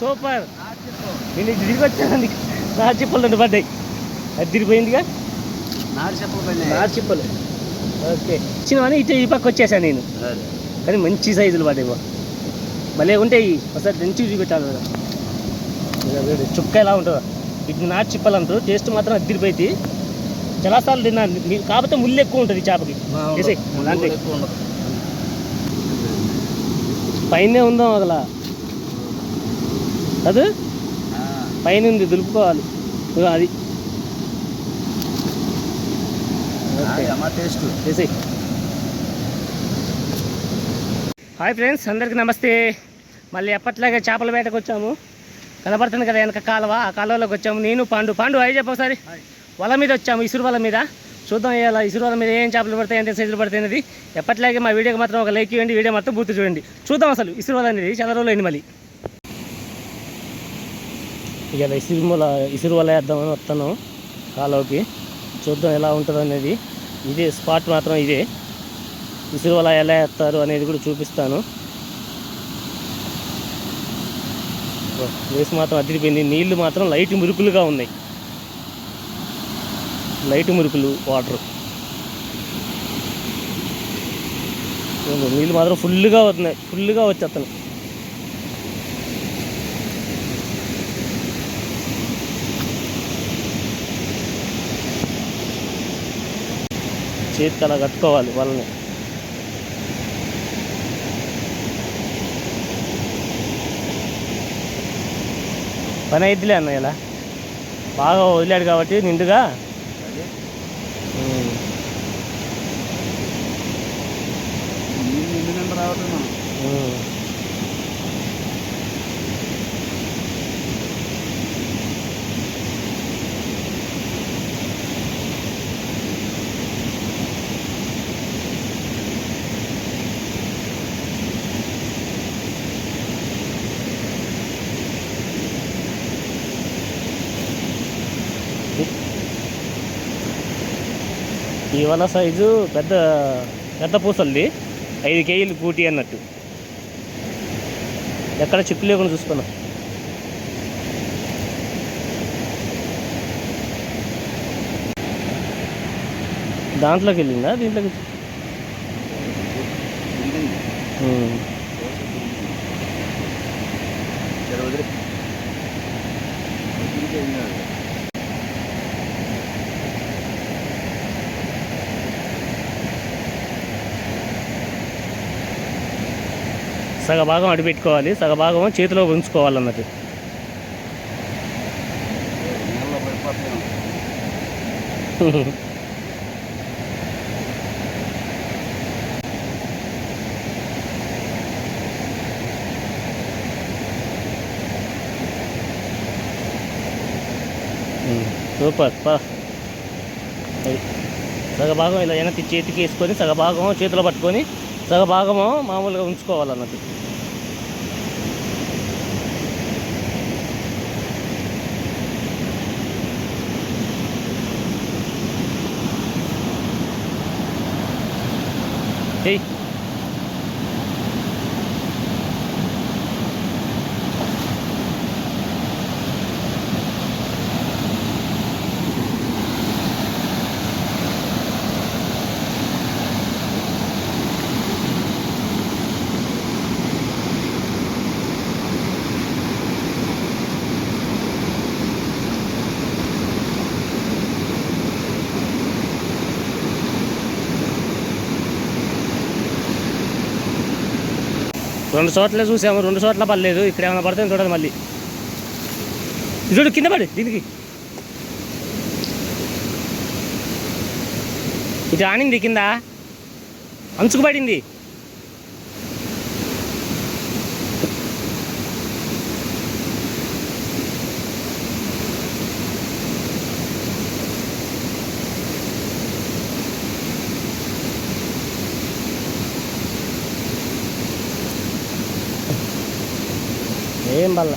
Super. నేను ఇటు తిరిగి వచ్చానండి నా చిప్పలు రెండు పడ్డాయి. అది తిరిగిపోయిందిగా? నారు చెప్పలు నా చిప్పలు. ఓకే. చిన్నవని ఇటు ఈ పక్క వచ్చేసాను నేను. కానీ మంచి సైజులు పడ్డాయి భలే ఉంటాయి ఒకసారి మంచి చూపెట్టాలి కదా. చుక్క ఎలా ఉంటుందో. ఇది నా చిప్పలు అంటారు. టేస్ట్ మాత్రం అద్దరిపోయింది. చాలాసార్లు తిన్నాను. మీ- కాకపోతే ముళ్ళు ఎక్కువ ఉంటుంది చేపకి. దాంట్లో ఉండదు. పైనే ఉందాం అసలు. అది? పైన ఉంది దులుపుకోవాలి. అది. హాయ్ ఫ్రెండ్స్ అందరికీ నమస్తే. మళ్ళీ ఎప్పట్లాగే చేపల వేటకు వచ్చాము. కనబడుతుంది కదా వెనక కాలువ ఆ కాలువలోకి వచ్చాము. నేను పాండు. పాండు అయ్యి చెప్పు ఒకసారి. వల మీద వచ్చాము ఇసురు వల మీద. చూద్దాం ఇలా ఇసురు వల మీద ఏం చేపలు పడతాయి ఎంత సైజులు పడతాయి అనేది. ఎప్పట్లాగే మా వీడియోకి మాత్రం ఒక లైక్ ఇవ్వండి వీడియో మొత్తం పూర్తి చూడండి. చూద్దాం అసలు ఇసురు వల అనేది చాలా రోజులు అయింది మళ్ళీ. ఇక ఇలా ఇసురు వల వేద్దామని వస్తాను కాలువకి. చూద్దాం ఎలా ఉంటుంది అనేది ఇదే స్పాట్ మాత్రం ఇదే. ఇసురు వల ఎలా వేస్తారు అనేది కూడా చూపిస్తాను. ఓ, వేసి మాత్రం అదిరిపోయింది. నీళ్ళు మాత్రం లైట్ మురుకులుగా ఉన్నాయి. లైట్ మురుకులు వాటర్. నీళ్ళు మాత్రం ఫుల్గా వస్తున్నాయి ఫుల్గా వచ్చేస్తాను చేతికి అలా కట్టుకోవాలి వాళ్ళని. పని అయిద్దిలే అన్న ఇలా. బాగా వదిలాడు కాబట్టి నిండుగా. ఈ వల సైజు పెద్ద పెద్ద పూసలది. ఐదు కేజీలు కూటి అన్నట్టు. ఎక్కడ చిక్కు లేకుండా చూసుకున్నా. దాంట్లోకి వెళ్ళిందా? దీంట్లోకి వదిలే తిరిగి ఏం కాదు. సగ భాగం సగభాగం సగ భాగం చేతిలో ఉంచుకోవాలన్నది సూపర్ పా. ఇలా వెనక్కి చేతికి వేసుకొని సగభాగం చేతిలో పట్టుకొని సగ భాగము మామూలుగా ఉంచుకోవాలన్నది. ఏయ్. రెండు చోట్ల చూసాము రెండు చోట్ల పడలేదు. ఇక్కడ ఏమైనా పడితే చూడదు మళ్ళీ. చూడు కింద పడి దీనికి. ఇది ఆనింది కింద. అంచుకు పడింది. ఏం బల్ల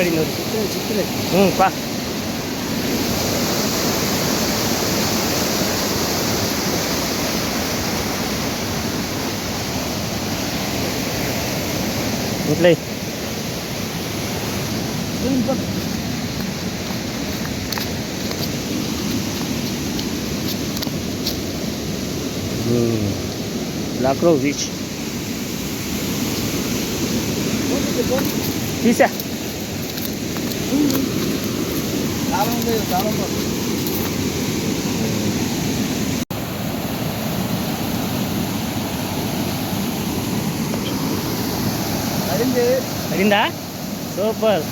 చిత్రాయి పడింది ఒకటి. చిక్కులే ఉమ్, పా ఇట్లే చాలా పడిందా సూపర్.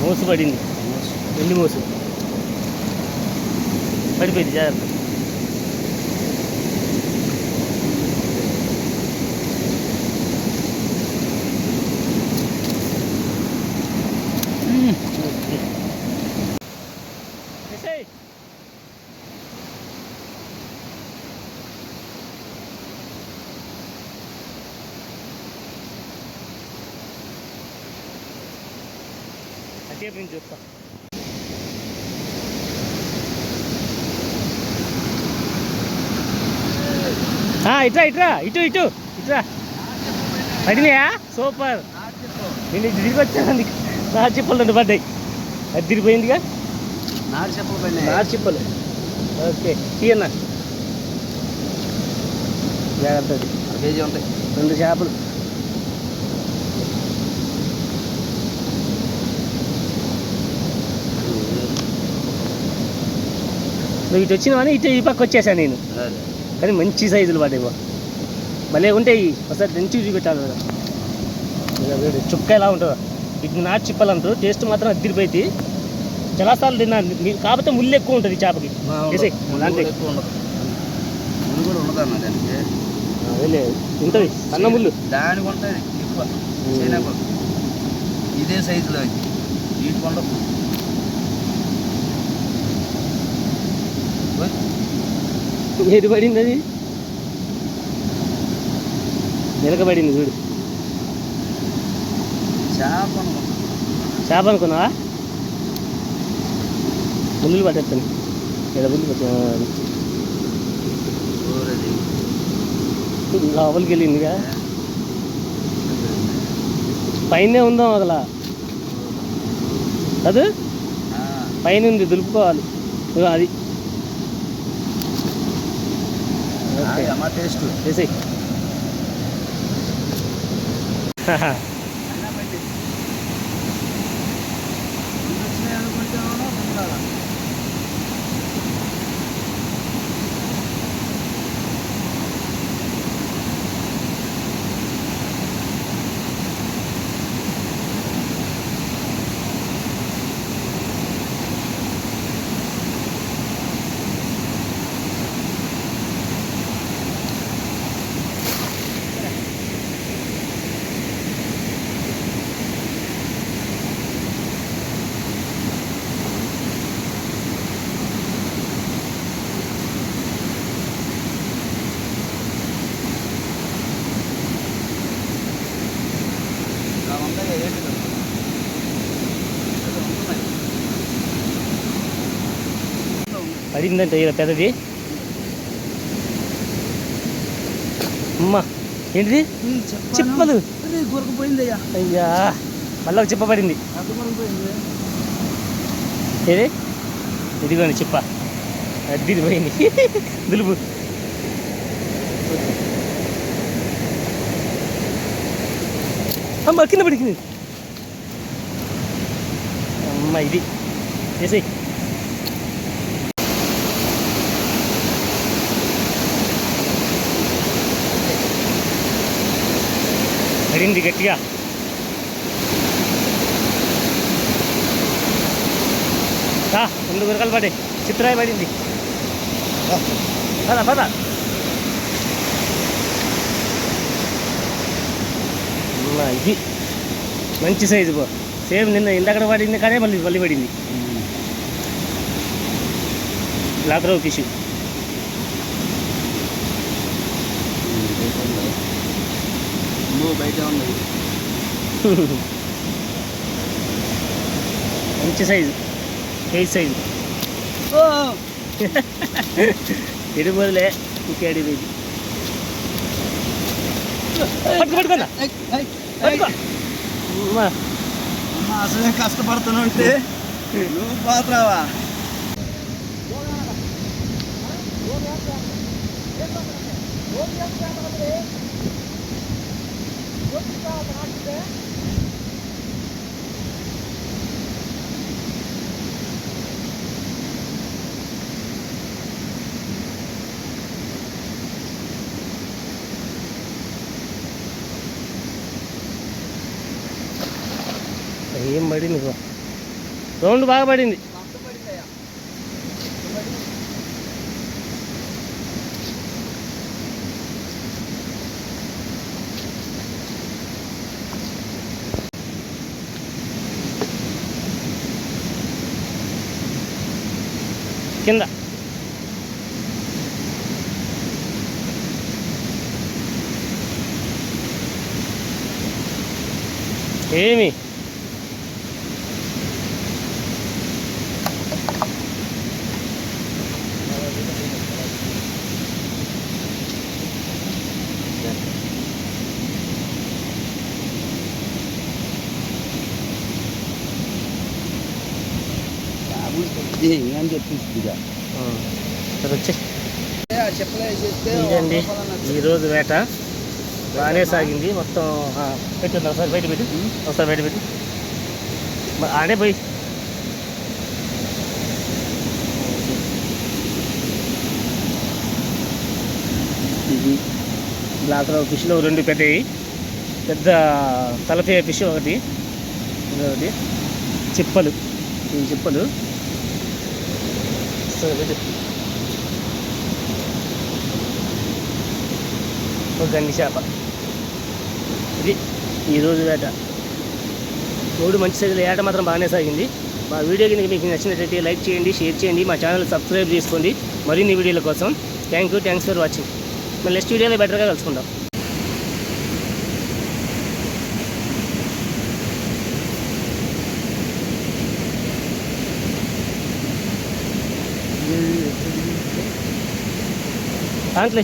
మోసు పడింది. ఎన్ని మోసు? పడిపోయింది జాగ్రత్త ఓకే. ఏసేయ్. చూస్తా. ఆ, ఇట్రా ఇట్రా ఇటు ఇటు ఇట్రా. పడినాయా సూపర్. నేను ఇటు తిరిగి వచ్చాను నా చిప్పలు రెండు పడ్డాయి. అది తిరిగిపోయిందిగా? నాడు చెప్పలు పడినాయి. నా చిప్పలు. ఓకే తీయన్న. జాగ్రత్త. కేజీ ఉంటాయి. రెండు చేపలు. నువ్వు ఇటు వచ్చినావని ఇటు ఈ పక్క వచ్చేసాను నేను. కానీ మంచి సైజులు బా భలే ఉంటాయి ఒకసారి దంచి చూపెట్టాలి కదా. చుక్క ఎలా ఉంటుందో. ఇది నాటు చిప్పలు అంటారు. టేస్ట్ మాత్రం అద్దరిపోయింది. చాలాసార్లు తిన్నాను కాకపోతే ముళ్ళు ఎక్కువ ఉంటుంది చేపకి. కూడా ఉంటుంది. సన్న ముళ్ళు. దానికి ఉంటుంది. ఇదే సైజులో వీటికి ఉండదు. ఏది పడింది అది? నిలకబడింది చూడు. చేప అనుకున్నావా ముళ్ళు పట్టేస్తాను. ఇలా ఊరది. లోపలికి వెళ్ళిందిగా. పైనే ఉందాం అసలు అది? పైన ఉంది దులుపుకోవాలి. అది. అది అమ్మ టేస్ట్ చేసి పడిందంటే ఇలా పెద్దది. అమ్మా ఏంటిది? చిప్పలు అయ్యా మళ్ళీ ఒక చిప్ప పడింది ఎంత గురకపోయింది ఏది? ఇదిగోండి చిప్ప. అది పోయింది. దులుపు. అమ్మ కింద పడికింది అమ్మ ఇది. వేసేయ్ పడింది గట్టిగా. రా రెండు గురకలు పడి చిత్రాయి పడింది. పద పద. ఇది మంచి సైజు పో. సేమ్ నిన్న ఇందాక పడింది కానీ మళ్ళీ మళ్ళీ పడింది. బ్లాక్ ఫిష్ నువ్వు బయట ఉన్నది మంచి సైజు కేజీ సైజు బదులే ఇంకేడి ఇది అమ్మా. అసలే కష్టపడుతున్నా ఉంటే నువ్వు పోతావా ఏం పడింది రౌండ్ బాగా పడింది. కింద ఏమి ఏం సరే వచ్చే ఇదండి ఈరోజు వేట. బాగానే సాగింది. మొత్తం ఆ, పెట్టింది ఒకసారి బయట పెట్టి. ఒకసారి బయట పెట్టి. ఆడే పోయి. ఇది బ్లాక్ రావు ఫిష్లో రెండు పెద్దవి పెద్ద తలపే ఫిష్ ఒకటి. ఒకటి చిప్పలు. ఇవి చిప్పలు. వస్తుంది ఒక గండి చేప. ఇది ఈరోజు వేట. మూడు మంచి సైజుల ఏట మాత్రం బాగానే సాగింది. మా వీడియో కనుక మీకు నచ్చినట్లయితే లైక్ చేయండి షేర్ చేయండి మా ఛానల్ సబ్స్క్రైబ్ చేసుకోండి. మరిన్ని వీడియోల కోసం. Thank you thanks for watching. మళ్ళీ నెక్స్ట్ వీడియోలో బెటర్గా కలుసుకుందాం. దాంట్లో